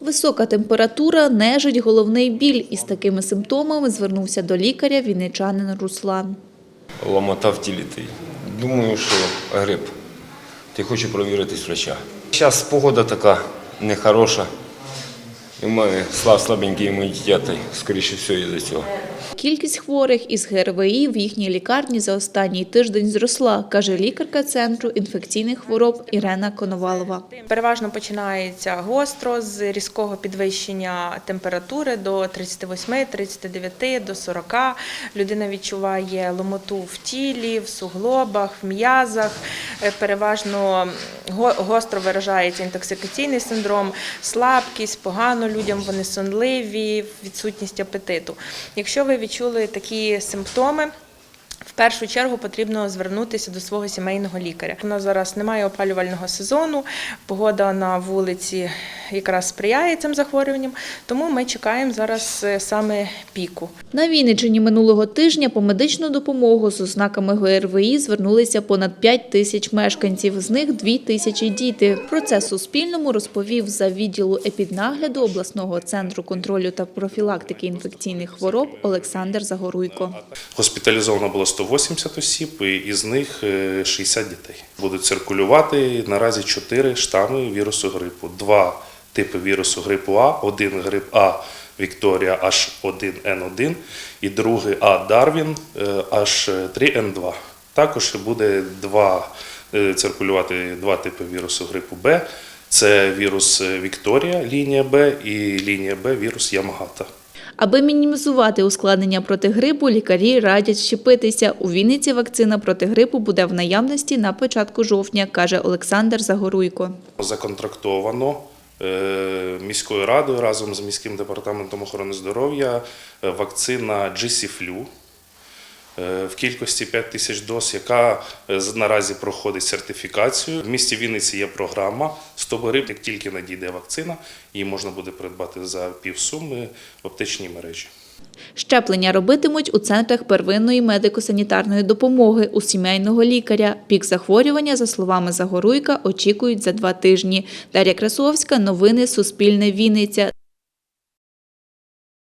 Висока температура, нежить, головний біль. Із такими симптомами звернувся до лікаря вінничанин Руслан. Ломота в тілі. Думаю, що грип. Ти хочу провіритись врача. Зараз погода така нехороша. І в мене слаб слабенький імунітет, скоріше всього, із-за цього. Кількість хворих із ГРВІ в їхній лікарні за останній тиждень зросла, каже лікарка Центру інфекційних хвороб Ірена Коновалова. Переважно починається гостро з різкого підвищення температури до 38-39 до 40. Людина відчуває ломоту в тілі, в суглобах, в м'язах. Е, Переважно гостро виражається інтоксикаційний синдром, слабкість, погано людям вони сонливі, відсутність апетиту. Якщо ви відчули такі симптоми, в першу чергу потрібно звернутися до свого сімейного лікаря. У нас зараз немає опалювального сезону, погода на вулиці якраз сприяє цим захворюванням, тому ми чекаємо зараз е, саме піку. На Вінниччині минулого тижня по медичну допомогу з ознаками ГРВІ звернулися понад 5 тисяч мешканців, з них 2 тисячі діти. Про це Суспільному розповів за відділу епіднагляду обласного центру контролю та профілактики інфекційних хвороб Олександр Загоруйко. Госпіталізовано було 180 осіб, і із них е, 60 дітей. Будуть циркулювати наразі 4 штами вірусу грипу. Два типи вірусу грипу А, один грип А Вікторія H1N1 і другий А Дарвін е, H3N2. Також буде два, е, циркулювати два типи вірусу грипу Б. Це вірус е, Вікторія, лінія Б, і лінія Б вірус Ямагата. Аби мінімізувати ускладнення проти грипу, лікарі радять щепитися. У Вінниці вакцина проти грипу буде в наявності на початку жовтня, каже Олександр Загоруйко. Законтрактовано е, міською радою разом з міським департаментом охорони здоров'я е, вакцина GC-Flu в кількості 5 тисяч доз, яка е, наразі проходить сертифікацію. В місті Вінниці є програма «100 гривень». Як тільки надійде вакцина, її можна буде придбати за півсуми в аптечній мережі. Щеплення робитимуть у центрах первинної медико-санітарної допомоги у сімейного лікаря. Пік захворювання, за словами Загоруйка, очікують за два тижні. Дар'я Красовська, новини Суспільне Вінниця.